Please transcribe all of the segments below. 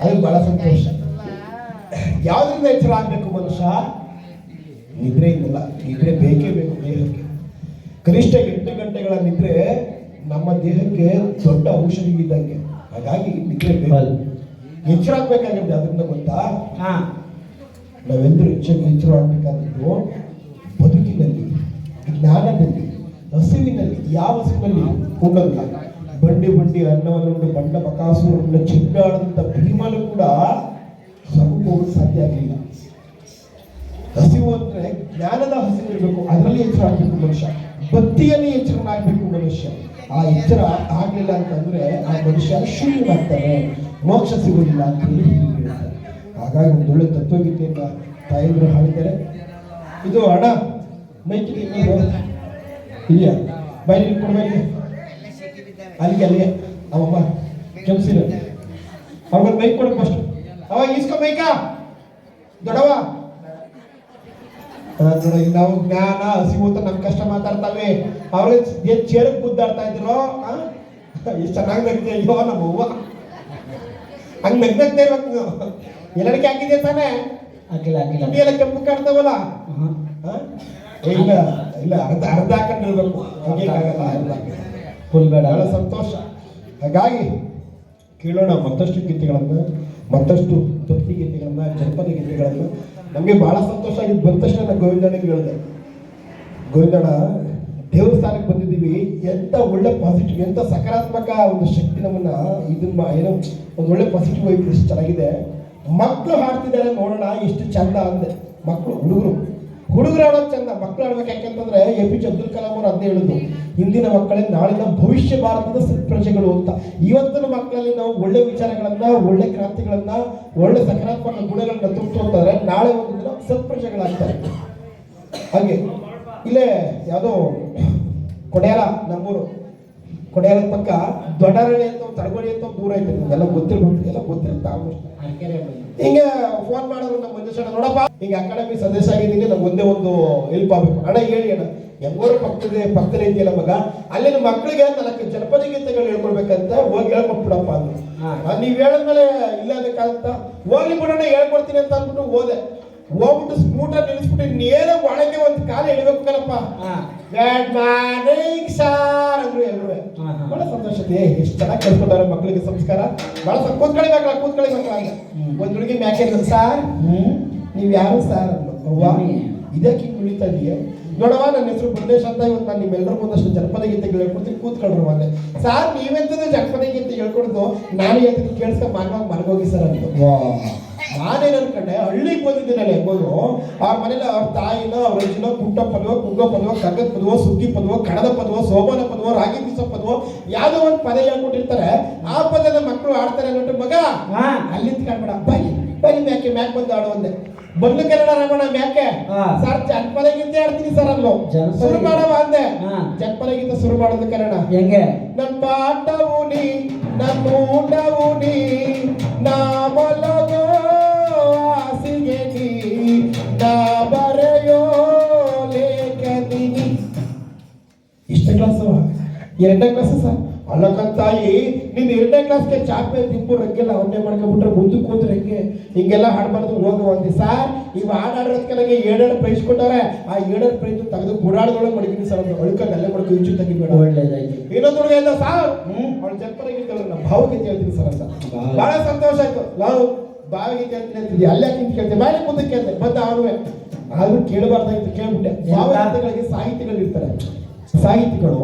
ಅದಕ್ಕೆ ಬಹಳ ಸಂತೋಷ. ಯಾವುದರಿಂದ ಎಚ್ಚರ ಆಗಬೇಕು ಮನುಷ್ಯ? ನಿದ್ರೆಯಿಂದಲ್ಲ. ನಿದ್ರೆ ಬೇಕೇ ಬೇಕು ದೇಹಕ್ಕೆ. ಕನಿಷ್ಠ ಎಂಟು ಗಂಟೆಗಳ ನಿದ್ರೆ ನಮ್ಮ ದೇಹಕ್ಕೆ ದೊಡ್ಡ ಔಷಧಿ ಇದ್ದಂಗೆ. ಹಾಗಾಗಿ ನಿದ್ರೆ ಬೇಕು. ಎಚ್ಚರ ಆಗ್ಬೇಕಾಗುತ್ತೆ ಅದರಿಂದ ಗೊತ್ತಾ? ಹಾ. ನಾವೆಲ್ಲರೂ ಹೆಚ್ಚಾಗಿ ಎಚ್ಚರ ಆಗ್ಬೇಕಾದದ್ದು ಬದುಕಿನಲ್ಲಿ ಜ್ಞಾನದಲ್ಲಿ ಹಸಿವಿನಲ್ಲಿ ಯಾವ ಹಸಿವಿನಲ್ಲಿ? ಉಣ್ಣಲ್ಲ ಬಂಡಿ ಬಂಡಿ ಅನ್ನವನ್ನುಂಡು ಬಂಡ ಬಕಾಸುರನ್ನ ಚಿನ್ನಾಡದಂತ ಭೀಮನು ಕೂಡ ಹೋಗಲು ಸಾಧ್ಯ ಆಗಲಿಲ್ಲ. ಹಸಿವು ಅಂದ್ರೆ ಜ್ಞಾನದ ಹಸಿವು ಇರಬೇಕು, ಅದರಲ್ಲಿ ಎಚ್ಚರ ಆಗ್ಬೇಕು ಮನುಷ್ಯ. ಭಕ್ತಿಯಲ್ಲಿ ಎಚ್ಚರನಾಗಬೇಕು ಮನುಷ್ಯ. ಆ ಎಚ್ಚರ ಆಗ್ಲಿಲ್ಲ ಅಂತಂದ್ರೆ ಆ ಮನುಷ್ಯ ಶೂನ್ಯನಾಗ್ತಾನೆ ಮೋಕ್ಷ ಸಿಗುವುದಿಲ್ಲ ಅಂತ ಹೇಳಿ ಹಾಗಾಗಿ ಒಂದು ಒಳ್ಳೆ ತತ್ವಗೀತೆಯನ್ನ ತಾಯಂದ್ರು ಹಾಡಿದ್ದಾರೆ. ಇದು ಹಣ ಮೈಕಿಗೆ ಇಲ್ಲ ಬೈಲಿ ಕೊಡ್ಬೇಕು ಅಲ್ಲಿಗೆ ಅಲ್ಲಿಗೆ. ಅವಮ್ಮ ಕೆಲ್ಸಿರ ಅವ್ರಿಗೆ ಮೈಕ್ ಕೊಡು ಫಸ್ಟ್ ಅವ ಈಸ್ಕೊ ಮೈಕಾ ದೊಡವ ನೋಡಿ ನಾವು ಜ್ಞಾನ ಹಸಿವು ಅಂತ ನಮ್ ಕಷ್ಟ ಮಾತಾಡ್ತಾವೆ. ಅವ್ರಿಗೆ ಏನ್ ಚೇರಕ್ ಕುದ್ದಾಡ್ತಾ ಇದ್ರು ಎಷ್ಟು ಚೆನ್ನಾಗಿ ನಗ್ದೆ ಅಯ್ಯೋ ನಮ್ಮ ಅವ್ವ ಹಂಗ್ ನಗ್ನಗ್ತಾ ಇರ್ಬೇಕು ಎಲ್ಲರಿಕೆ ಹಾಕಿದೆ ತಾನೇ? ಹಾಕಿಲ್ಲ ಹಾಕಿಲ್ಲ. ಎಲ್ಲ ಕೆಂಪು ಕಾಣ್ತಾವಲ್ಲ? ಇಲ್ಲ ಇಲ್ಲ ಅರ್ಧ ಅರ್ಧ ಹಾಕೊಂಡಿರ್ಬೇಕು ಹಂಗೆ ಆಗಲ್ಲ ಅರ್ಧ ಫುಲ್ ಬಹಳ ಸಂತೋಷ. ಹಾಗಾಗಿ ಕೇಳೋಣ ಮತ್ತಷ್ಟು ಗೀತೆಗಳನ್ನು, ಮತ್ತಷ್ಟು ತೃಪ್ತಿ ಗೀತೆಗಳನ್ನು, ಜನಪದ ಗೀತೆಗಳನ್ನು. ನಮಗೆ ಭಾಳ ಸಂತೋಷ ಆಗಿದ್ದು ಬಂದ ತಕ್ಷಣ ನಾನು ಗೋವಿಂದನಿಗೆ ಹೇಳಿದೆ. ಗೋವಿಂದಣ್ಣ, ದೇವಸ್ಥಾನಕ್ಕೆ ಬಂದಿದ್ದೀವಿ. ಎಂಥ ಒಳ್ಳೆ ಪಾಸಿಟಿವ್ ಎಂಥ ಸಕಾರಾತ್ಮಕ ಒಂದು ಶಕ್ತಿ ನಮ್ಮನ್ನ ಇದನ್ನ ಏನೋ ಒಂದು ಒಳ್ಳೆ ಪಾಸಿಟಿವ್ ಎಷ್ಟು ಚೆನ್ನಾಗಿದೆ. ಮಕ್ಕಳು ಹಾಡ್ತಿದ್ದಾರೆ ನೋಡೋಣ, ಎಷ್ಟು ಚಂದ ಅಂದೆ. ಮಕ್ಕಳು ಹುಡುಗರು. ಹುಡುಗರು ಆಡೋದು ಚಂದ ಮಕ್ಕಳು ಆಡ್ಬೇಕು ಯಾಕೆಂತಂದ್ರೆ A P J Abdul Kalam ಅವರು ಅದನ್ನೇ ಹೇಳಿದ್ರು ಹಿಂದಿನ ಮಕ್ಕಳೇ ನಾಳಿನ ಭವಿಷ್ಯ ಭಾರತದ ಸತ್ಪ್ರಜೆಗಳು ಅಂತ. ಇವತ್ತಿನ ಮಕ್ಕಳಲ್ಲಿ ನಾವು ಒಳ್ಳೆ ವಿಚಾರಗಳನ್ನ, ಒಳ್ಳೆ ಕ್ರಾಂತಿಗಳನ್ನ, ಒಳ್ಳೆ ಸಕಾರಾತ್ಮಕ ಗುಣಗಳನ್ನ ತುಂಬಿತು ಅಂತಂದ್ರೆ ನಾಳೆ ಒಂದು ದಿನ ಸತ್ಪ್ರಜೆಗಳಾಗ್ತಾರೆ. ಹಾಗೆ, ಇಲ್ಲೇ ಯಾವುದೋ ಕೊಡೆಯಲ ನಮ್ಮೂರು. ಕೊಡೆಯಲ ಪಕ್ಕ ದೊಡ್ಡರಳ್ಳಿ ಅಂತ ಒಂದು ತಡಗೋಳಿ ಅಂತ ದೂರ ಐತೆ ನಿಮ್ಗೆಲ್ಲ ಗೊತ್ತಿರ್ಬೇಕು ಎಲ್ಲ ಗೊತ್ತಿರುತ್ತೆ ಆಲ್ಮೋಸ್ಟ್. ಹಿಂಗೆ ಫೋನ್ ಮಾಡೋರು ನಮ್ಮ ಮಂಜೇಶ್ ಅಣ್ಣ ನೋಡಪ್ಪ ಹಿಂಗೆ ಅಕಾಡೆಮಿ ಸದಸ್ಯ ಆಗಿದ್ದೀನಿ ನಮ್ಗೆ ಒಂದೇ ಒಂದು ಹೆಲ್ಪ್ ಆಗ್ಬೇಕು. ಅಣ್ಣ ಹೇಳಿ ಅಣ್ಣ ಹೆಂಗೋರು ಪಕ್ಕದ ಪಕ್ಕದ ಇದೆಯಲ್ಲ ಮಗ ಅಲ್ಲಿನ ಮಕ್ಕಳಿಗೆ ನಾಲ್ಕು ಜನಪದ ಗೀತೆಗಳು ಹೇಳ್ಕೊಡ್ಬೇಕಂತ ಹೋಗಿ ಹೇಳ್ಕೊಟ್ಬಿಡಪ್ಪ ಅಂದ್ರೆ. ನೀವ್ ಹೇಳಿದ್ಮೇಲೆ ಇಲ್ಲ ಅದಕ್ಕಂತ ಹೋಗ್ಲಿ ಬಿಡೋಣ ಹೇಳ್ಕೊಡ್ತೀನಿ ಅಂತ ಅಂದ್ಬಿಟ್ಟು ಹೋದೆ. ಹೋಗ್ಬಿಟ್ಟು ಸ್ಕೂಟರ್ ನಿಲ್ಲಿಸ್ಬಿಟ್ಟು ನೇರ ಒಳಗೆ ಒಂದು ಕಾಲ ಇಡಬೇಕು ಕಣಪ್ಪ. ಹಾ. ಗುಡ್ ಮಾರ್ನಿಂಗ್ ಸಾರ್ ಅಂದ್ರು. ಬಹಳ ಸಂತೋಷ ಎಷ್ಟು ಚೆನ್ನಾಗಿ ಕಲ್ಸ್ಕೊಟ್ಟಾರೆ ಮಕ್ಕಳಿಗೆ ಸಂಸ್ಕಾರ. ಬಹಳ ಕೂತ್ಕೊಳ್ಳಿ ಮಕ್ಕಳ ಕೂತ್ಕೊಳ್ಳಿ ಮಕ್ಕಳ. ಒಂದ್ ಹುಡುಗಿ ಮ್ಯಾಕೆ ಸಾರ್ ನೀವು ಯಾರು ಸಾರ್ ಮಮ್ಮಿ. ಇದಕ್ಕೆ ಉಳಿತಾ ಇದೀಯ? ನೋಡವ ನನ್ನ ಹೆಸರು ಬುದ್ದೇಶ್ ಅಂತ ಇವತ್ತು ನಾನು ನಿಮ್ಮೆಲ್ಲರ ಒಂದಷ್ಟು ಜನಪದ ಗೀತೆ ಹೇಳ್ಕೊಡ್ತೀನಿ. ಕೂತ್ಕೊಂಡ್ರು ಮೊನ್ನೆ ಸಾರ್ ನೀವೆಂತದ್ದು ಜನಪದ ಗೀತೆ ಹೇಳ್ಕೊಡ್ದು? ನಾನು ಹೇಳ್ತೀನಿ ಕೇಳಿಸ್ಕೊಂಡ್ ಮಾನವಾಗಿ ಹೋಗಿ ಸರ್ ಅಂತ. ನಾನೇನು ಅನ್ಕೊಂಡೆ ಹಳ್ಳಿಗೆ ಬಂದಿದ್ದೀನಲ್ಲ ಎಂಬುದು ಅವ್ರ ಮನೇಲಿ ಅವ್ರ ತಾಯಿನ ಅವ್ರ ಅಜ್ಜಿನ ಕುಟ್ಟ ಪದವ ಕುಗ್ಗ ಪದವ ಕಗ್ಗದ ಪದವ ಸುಗ್ಗಿ ಪದವ ಕಣದ ಪದವ ಸೋಮನ ಪದವ ರಾಗಿ ಬೀಸ ಪದವ ಯಾವುದೋ ಒಂದು ಪದ ಹೇಳ್ಕೊಟ್ಟಿರ್ತಾರೆ. ಆ ಪದದ ಮಕ್ಕಳು ಆಡ್ತಾರೆ ಅನ್ನೋಟ್ಟು ಮಗ. ಹಾ. ಅಲ್ಲಿಂದ ಕಾಣ್ಬೇಡ ಬರಿ ಬರಿ ಮ್ಯಾಕೆ ಮ್ಯಾಕ್ ಬಂದು ಆಡು ಒಂದೇ ಬಂದು ಕನ್ನಡ ರಾಮಣ ಮ್ಯಾಕೆ. ಸರ್ ಜನಪದ ಗೀತೆ ಆಡ್ತೀನಿ ಸರ್ ಅಲ್ಲೋ. ಶುರು. ಮಾಡವ ಅಂದೆ. ಜನಪದ ಗೀತೆ ಶುರು ಮಾಡೋದು ಕನ್ನಡ ಹೆಂಗೆ? ನಮ್ಮ ಪಾಠವು ನೀ ನಮ್ಮ ಊಟವು ನಾ. ಎರಡನೇ ಕ್ಲಾಸ್ ಸರ್ ಅಲ್ಲಕ್ಕಂತಾಯಿ ನೀನ್ ಎರಡನೇ ಕ್ಲಾಸ್ಗೆ ಚಾಪೆ ತಿಂಪು ರಂಗೆಲ್ಲ ಅವನ್ನೇ ಮಾಡ್ಕೊಂಡ್ಬಿಟ್ರೆ ಮುಂದಕ್ಕೆ ಕೂತ್ರೆ ಹೆಂಗೆ? ಹಿಂಗೆಲ್ಲ ಹಾಡ್ಬಾರ್ದು ಹೋಗುವ ಅಂದೆ. ಸರ್ ಇವ್ ಹಾಡಾಡೋದ್ಕೆಲ್ಲ ಏಳೆರಡು ಪ್ರೈಸ್ ಕೊಟ್ಟವ್ರೆ ಆ ಏಳೆರಡು ಪ್ರೈಸ್ ತೆಗೆದು ಗುಡಾಡ್ದೊಳಗೆ ಮಡಗಿನಿ ಸರ್. ಅವ್ನು ಅಳ್ಕೊಂಡು ಅಲ್ಲೇ ಮಾಡ್ಕೊ ಇಂಚು ತೆಗಿಬೇಡ. ಒಳ್ಳೇದಾಯ್ತು. ಇನ್ನೊಂದು ಹುಡುಗ ಇಲ್ಲ ಸಾರ್. ಅವಳು ಜನಪದ ಗೀತೆ ಅಲ್ಲ, ನಾ ಭಾವಗೀತೆ ಹೇಳ್ತೀನಿ ಸರ್ ಅಂತ. ಬಹಳ ಸಂತೋಷ ಆಯ್ತು. ನಾವು ಭಾವಗೀತೆ ಅಂತ ಹೇಳ್ತಿದ್ವಿ ಅಲ್ಲೇ ನಿಂತು ಕೇಳ್ತೆ ಬಾಯಿ ಮುಂದಕ್ಕೆ ಕೇಳ್ತೆ ಬಂದ ಅವನು ಆದ್ರೂ ಕೇಳಬಾರ್ದಾಗಿತ್ತು ಕೇಳ್ಬಿಟ್ಟೆ? ಭಾವಗೀತೆಗಳಿಗೆ ಸಾಹಿತಿಗಳು ಇರ್ತಾರೆ ಸಾಹಿತಿಗಳು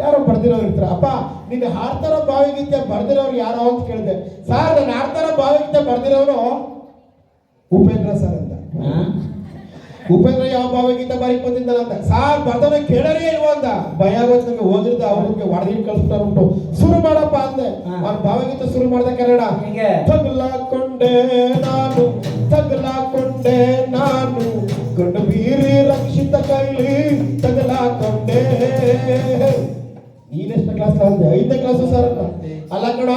ಯಾರೋ ಬರ್ದಿರೋರು ಇರ್ತಾರೆ ಅಪ್ಪ ನಿನ್ನ ಹಾಡ್ತಾರ ಭಾವಗೀತೆ ಬರ್ದಿರೋರು ಯಾರೋ ಅಂತ ಕೇಳಿದೆ. ಸರ್ ನಾನು ಹಾಡ್ತಾರ ಭಾವಗೀತೆ ಬರ್ದಿರೋರು ಉಪೇಂದ್ರ ಸರ್ ಅಂತ. ಉಪೇಂದ್ರ ಯಾವ ಭಾವಗೀತೆ ಬಾರಿ ಬಂದಿದ್ದಲ್ಲ ಅಂತ ಸಾರ್ ಬರ್ದವ ಕೇಳರೇ ಇಲ್ವಾ ಅಂತ. ಭಯ ಆಗೋದು ನನಗೆ ಓದಿರ್ದ ಅವ್ರಿಗೆ ಹೊಡೆದಿಟ್ಟು ಕಳಿಸ್ತಾರ ಉಂಟು ಶುರು ಮಾಡಪ್ಪ ಅಂದೆ. ಅವ್ರ ಭಾವಗೀತೆ ಶುರು ಮಾಡ್ದೆ ಕನ್ನಡ. ತಗಲಾಕೊಂಡೆ ನಾನು ತಗಲಾಕೊಂಡೆ ನಾನು ಗಂಡು ಬೀರಿ ರಕ್ಷಿತ ಕೈಲಿ ನೀನೆಷ್ಟ ಕ್ಲಾಸ್ ಅಂದೆ ಐದನೇ ಕ್ಲಾಸ್ ಸರ್ ಅಲ್ಲ ಕಣ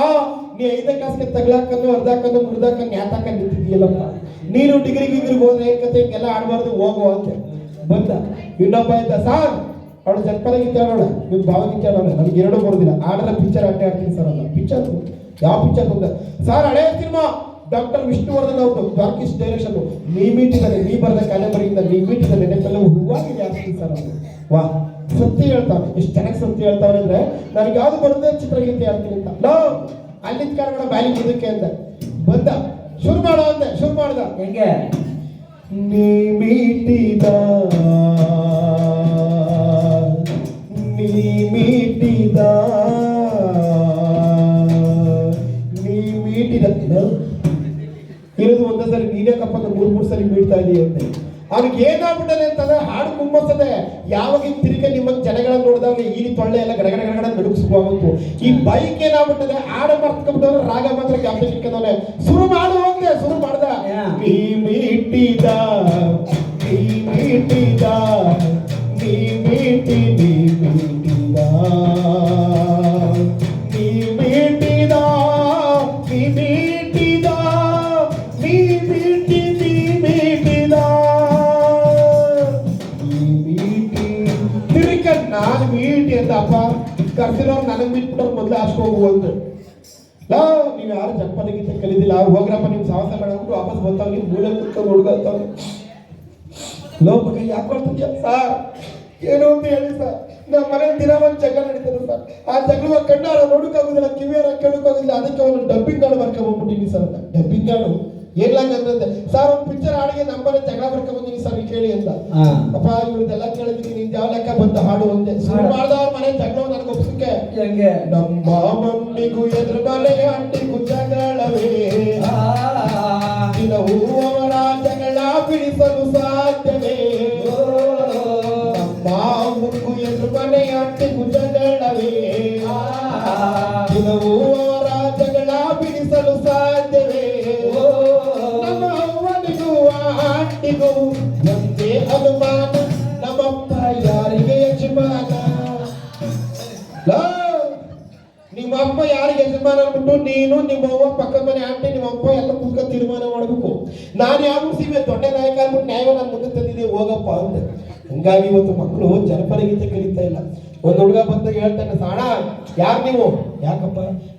ನೀ ಐದನೇ ಕ್ಲಾಸ್ಗೆ ತಗ್ಲಾಕನ್ನು ಅರ್ಧಾಕನ್ನು ಮುರ್ದಾಕನ್ನು ಯಾತಾಕನ್ನು ನಿಂತಿದ್ದೀಯಲ್ಲಪ್ಪ ನೀನು ಡಿಗ್ರಿ ಗಿಗ್ರಿಗೆ ಹೋದ್ರೆ ಏಕತೆ ಎಲ್ಲ ಹಿಂಗೆಲ್ಲ ಆಡಬಾರ್ದು ಹೋಗು ಅಂತ. ಬಂದ. ಇನ್ನೊಬ್ಬ ಇದ್ದ ಸಾರ್! ಅವಳು ಜನಪದ ನೋಡ ನಿಮ್ಮ ಭಾವಗಿತ್ತ ನೋಡ ನಮ್ಗೆ ಎರಡು ಬರೋದಿಲ್ಲ ಆಡಲ್ಲ ಪಿಕ್ಚರ್ ಅಟ್ಟೆ ಆಡ್ತೀನಿ ಸರ್ ಅಲ್ಲ ಪಿಕ್ಚರ್ ಯಾವ ಪಿಕ್ಚರ್ ಬಂದ ಸರ್ ಹಳೆ ಸಿನಿಮಾ ಡಾಕ್ಟರ್ ವಿಷ್ಣುವರ್ಧನ್ ಅವರು ಡಾರ್ಕಿಸ್ ಡೈರೆಕ್ಷನ್ ನೀ ಮೀಟಿದ್ದಾರೆ ನೀ ಬರೆದ ಕಾದಂಬರಿಯಿಂದ ನೀ ಮೀಟಿದ ನೆನಪೆಲ್ಲ ಹೂವಾಗಿದೆ ಆಗ್ತೀನಿ ಸರ್ ಅವರು ವಾ. ಸತ್ಯ ಹೇಳ್ತಾವ. ಎಷ್ಟು ಚೆನ್ನಾಗಿ ಸತ್ಯ ಹೇಳ್ತಾವ್ರೆ ಅಂದ್ರೆ ನನಗೆ ಯಾವ್ದು ಬರುತ್ತೆ ಚಿತ್ರಗೀತೆ ಹೇಳ್ತೀನಿ ಅಂತ. ನೋ ಅಲ್ಲಿಂದ ಕಾರಣ ಬ್ಯಾಲಿ ಇದಕ್ಕೆ ಅಂತ. ಬಂದ. ಶುರು ಮಾಡೋ ಅಂದೆ ಶುರು ಮಾಡ್ದ. ಹೆಂಗೆ? ನೀ ಮೀಟಿದ ನೀ ಮೀಟಿದ ನೀ ಮೀಟಿದ. ಇರೋದು ಒಂದೇ ಸರಿ ನೀನೇ ಕಪ್ಪ ಮೂರು ಮೂರು ಸರಿ ಮೀಡ್ತಾ ಇದೀಯ ಅಂತ ಅವ್ನಿಗೆ ಏನಾಗ್ಬಿಟ್ಟದೆ ಅಂತಂದ್ರೆ ಹಾಡು ಕುಂಬಸ್ತದೆ ಯಾವಾಗ ನೋಡಿದಾಗ ಈ ತೊಳ್ಳೆ ಎಲ್ಲ ಗಡಗಡ ಗಡಗಡ ನಡುಗಿಸ್ಕೋಬೇಕು ಈ ಬೈಕ್ ಏನಾಗ್ಬಿಟ್ಟದೆ? ಆಡ ಮರ್ತ್ಕೊಂಡ್ಬಿಟ್ಟವ್ರೆ ರಾಗ ಮಾತ್ರ ಜ್ಞಾಪಕ ಇಟ್ಕೊಂಡವ್ನೆ ಶುರು ಮಾಡು ಅಂದೆ ಶುರು ಮಾಡ್ದ. ನೀ ಮೀಟಿದ ನೀ ಮೀಟಿದ ನೀ ಮೀಟಿ ನೀ ಮೀಟಿದ. ಲಾ ನೀವು ಯಾರು ಜನಪದ ಗೀತೆ ಕಲಿದಿಲ್ಲ? ಹೋಗ್ರಪ್ಪ ನಿಮ್ ಸಾಹಸ ಮಾಡ್ಬಿಟ್ಟು ವಾಪಸ್ ಬರ್ತಾವ. ನೀವು ಮೂಲೆ ಕುತ್ಕೊಂಡು ಹುಡುಗರ್ತಾವ ಲೋಪ ಕೈ ಯಾಕೆ ಮಾಡ್ತಿದ್ಯಾ? ಏನು ಅಂತ ಹೇಳಿ ಸರ್. ನಮ್ಮ ಮನೆ ದಿನ ಒಂದು ಜಗಳ ನಡೀತದೆ ಸರ್. ಆ ಜಗಳ ಕಣ್ಣಾರ ನೋಡಕ್ಕಾಗುದಿಲ್ಲ, ಕಿವಿಯಾರ ಕೇಳಕ್ಕಾಗುದಿಲ್ಲ. ಅದಕ್ಕೆ ಅವನು ಡಬ್ಬಿಂಗ್ ಗಾಳು ಬರ್ಕೊಂಡ್ಬಿಟ್ಟಿನಿ ಸರ್ ಡಬ್ಬಿಂಗ್ ಹಾಡು ಏನ್ಲಾಗಂತಂದೆ ಸರ್ ಒಂದು ಪಿಕ್ಚರ್ ಹಾಡಿಗೆ ನಮ್ಮನೆ ಜಗಳ ಬರ್ಕೊಂಡ್ಬಂದಿನಿ ಸರ್ ನೀವು ಕೇಳಿ ಅಂತ ಹಾ ಅಪ್ಪ ಇವ್ರದ್ದೆಲ್ಲ ಕೇಳಿದೀನಿ ನಿನ್ ಯಾವ ಲೆಕ್ಕ ಬಂದ ಹಾಡು ಒಂದೇ ಶುರು ಮಾಡ್ದವ್ರ ಮನೆ ಜಗಳ ನನಗೆ ಒಪ್ಸಕ್ಕೆ ಹೆಂಗೆ ನಮ್ಮ ಮಮ್ಮಿಗೂ ಎದುರು ಮನೆ ಅಂಟಿಗೂ ಜಗಳವೇ ದಿನವೂ ಅವರ ಜಗಳ ಬಿಡಿಸಲು ಸಾಧ್ಯವೇ ನಮ್ಮ ಮುಗ್ಗು ಎದುರು ಮನೆ ಅಂಟಿಗೂ ಜಗಳವೇ ದಿನವೂ ಒಂದೇ ಅನುಮಾನ ನಮ್ಮಪ್ಪ ಯಾರಿಗೆ ಯಜಮಾನ? ಲೋ, ನಿಮ್ಮ ಅಪ್ಪ ಯಾರಿಗೆ ಯಜಮಾನ ಅನ್ಬಿಟ್ಟು ನೀನು ನಿಮ್ಮ ಅವ್ವ ಪಕ್ಕದ ಮನೆ ಆಂಟಿ ನಿಮ್ಮ ಅಪ್ಪ ಎಲ್ಲ ಕುತ್ಕ ತೀರ್ಮಾನ ಮಾಡ್ಬೇಕು. ನಾನು ಯಾವ ಸೀಮೆ ದೊಡ್ಡ ನಾಯಕ ಅನ್ಬಿಟ್ಟು ನ್ಯಾಯ ನಾನು ಮುಂದೆ ತಂದಿದ್ದೆ ಹೋಗಪ್ಪ ಅಂದೆ. ಹಂಗಾಗಿ ಇವತ್ತು ಮಕ್ಕಳು ಜನಪರ ಗೀತೆ ಕಲಿತಾ ಇಲ್ಲ. ಒಂದು ಹುಡುಗ ಬಂದಾಗ ಹೇಳ್ತಾನೆ ಸಾಣ ಯಾರು ನೀವು? ಯಾಕಪ್ಪ?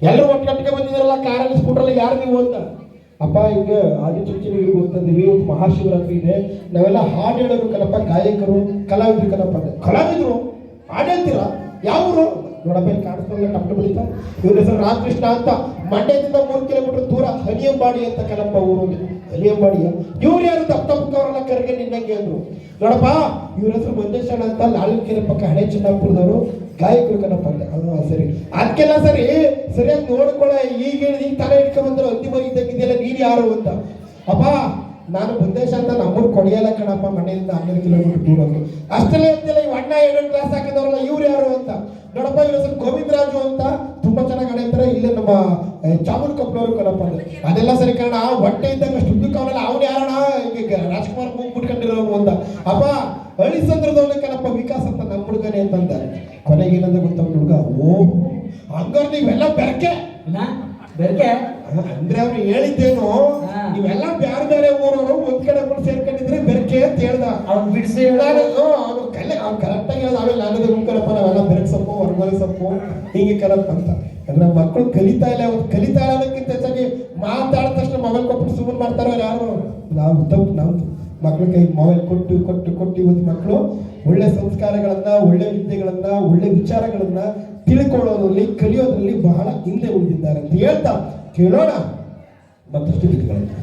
ಎಲ್ಲರೂ ಒಟ್ಟಿಗೆ ಬಂದಿದ್ರಲ್ಲ ಕಾರಲ್ಲಿ ಸ್ಕೂಟರ್ ಯಾರು ನೀವು ಅಂತ. ಅಪ್ಪ ಈಗ ಆದಿಚುಂಚನಿಗೆ ಗೊತ್ತಂದಿವಿ ಇವತ್ತು ಮಹಾಶಿವರಾತ್ರಿ ಇದೆ. ನಾವೆಲ್ಲ ಹಾಡು ಹೇಳೋರು ಕಲಪ ಗಾಯಕರು, ಕಲಾವಿದರು ಕಲಪ ಕಲಾವಿದರು ಹಾಡು ಹೇಳ್ತೀರಾ ಯಾವ ಊರು ನೋಡಪ್ಪ ಕಾಣಿಸ್ತಾ ಟಪ್ಟು ಬಿಡಿತ ಇವ್ರ ಹೆಸರು ರಾಮಕೃಷ್ಣ ಅಂತ. ಮಂಡ್ಯದಿಂದ ಮೂರು ಕಿಲೋಮೀಟರ್ ದೂರ ಹನಿಯಂಬಾಡಿ ಅಂತ ಕಣಪ್ಪ ಊರು ಹನಿಯಂಬಾಡಿಯ ಇವ್ರು ಯಾರು? ತಪ್ಪ ತಪ್ಪವರೆಲ್ಲ ಕರೆಗೆ ನಿನ್ನಂಗೆ ಅಂದ್ರು. ನೋಡಪ್ಪ, ಇವ್ರ ಹೆಸರು ಮಂಜೇಶಣ್ಣ ಅಂತ ಲಾಲ್ಕೆರೆ ಪಕ್ಕ ಹಳೆ ಚಿನ್ನಾಪುರದವರು, ಗಾಯಕರು ಕಣಪ್ಪ ಅಂದೆ ಸರಿ. ಅದಕ್ಕೆಲ್ಲ ಸರಿ, ಸರಿಯಾಗಿ ನೋಡ್ಕೊಳ್ಳ ಈಗ ಹೇಳಿದ ಈಗ ತಲೆ ಇಟ್ಕೊಂಡ್ ಬಂದ್ರೆ ಅಂತಿಮ ಇದ್ದಕ್ಕಿದೆಯಲ್ಲ ನೀನು ಯಾರು ಅಂತ. ಅಪ್ಪ, ನಾನು ಬಂದೇಶ ಅಂತ ನಮ್ಮೂರು ಕೊಡಿಯಲ್ಲ ಕಣಪ್ಪ ಮನೆಯಿಂದ ಹನ್ನೆರಡು ಕಿಲೋಮೀಟರ್ ದೂರ ಅಷ್ಟೆಲ್ಲ ಇರ್ತಿಲ್ಲ ಈ ಅಣ್ಣ ಎರಡು ಕ್ಲಾಸ್ ಹಾಕಿದವ್ರಲ್ಲ, ಇವ್ರು ಯಾರು ಅಂತ. ನೋಡಪ್ಪ ಇವ್ರ ಹೆಸರು ಗೋವಿಂದರಾಜು ಅಂತ ತುಂಬಾ ಚೆನ್ನಾಗಿ ನಡೆಯುತ್ತಾರೆ ಇಲ್ಲೇ ನಮ್ಮ ಚಾಮುಂಡಿ ಕಪ್ಲವರು ಕಲಪ್ಪ ಅದೆಲ್ಲ ಸರಿ ಕಾರಣ ಹೊಟ್ಟೆ ಇದ್ದಂಗ ಅಷ್ಟು ಉದ್ದಕ್ಕೆ ಅವನಲ್ಲ ಅವ್ನು ಯಾರಣ ಹಿಂಗ ರಾಜ್ಕುಮಾರ್ ಮೂಗ್ ಮುಟ್ಕೊಂಡಿರೋನು ಅಂತ. ಅಪ್ಪ ಹಳಿಸಂದ್ರದವನೇ ಕಣಪ್ಪ ವಿಕಾಸ್ ಅಂತ ನಮ್ಮ ಹುಡುಗನೇ ಅಂತಂದ ಕೊನೆಗೆ ಏನಂದ ಗೊತ್ತ ಹುಡುಗ? ಓ ಹಂಗಾರೆ ನೀವೆಲ್ಲ ಬೆರಕೆ. ಬೆರ್ಕೆ? ಅಂದ್ರೆ ಅವ್ರು ಹೇಳಿದ್ದೇನು. ನೀವೆಲ್ಲ ಬೇರೆ ಬೇರೆ ಊರವರು ಒಂದ್ ಕಡೆ ಕೂಡ ಸೇರ್ಕೊಂಡಿದ್ರೆ ಬೆರಕೆ ಅಂತ ಹೇಳ್ದ. ಅವ್ನು ಬಿಡಿಸಿ ಹೇಳ ಅವನು ಕಲೆ ಅವ್ನು ಕರೆಕ್ಟ್ ಆಗಿ ಹೇಳ್ದ ಆಮೇಲೆ ನಾನು ಗುಂಕರಪ್ಪ ನಾವೆಲ್ಲ ಬೆರಕ್ ಸೊಪ್ಪು ಸೊಪ್ಪು, ಹೀಗೆ ಕರಪ್ಪ ಅಂತ. ಅಂದ್ರೆ ಮಕ್ಕಳು ಕಲಿತಾ ಇಲ್ಲ ಅವತ್ತು ಕಲಿತಾ ಇರೋದಕ್ಕಿಂತ ಹೆಚ್ಚಾಗಿ ಮಾತಾಡಿದ ತಕ್ಷಣ ಮೊಬೈಲ್ ಕೊಟ್ಟು ಸುಮ್ಮನ್ ಮಾಡ್ತಾರೋ ಯಾರು? ನಾವು ತಪ್ಪು, ನಾವು ಮಕ್ಳ ಕೈ ಮೊಬೈಲ್ ಕೊಟ್ಟು ಕೊಟ್ಟು ಕೊಟ್ಟು ಇವತ್ತು ಮಕ್ಕಳು ಒಳ್ಳೆ ಸಂಸ್ಕಾರಗಳನ್ನ, ಒಳ್ಳೆ ವಿದ್ಯೆಗಳನ್ನ, ಒಳ್ಳೆ ವಿಚಾರಗಳನ್ನ ತಿಳ್ಕೊಳ್ಳೋದ್ರಲ್ಲಿ, ಕಲಿಯೋದ್ರಲ್ಲಿ ಬಹಳ ಹಿಂದೆ ಉಳಿದಿದ್ದಾರೆ ಅಂತ ಹೇಳ್ತಾ ಕೇಳೋಣ. ಮತ್ತಷ್ಟು ಗೀತೆಗಳನ್ನು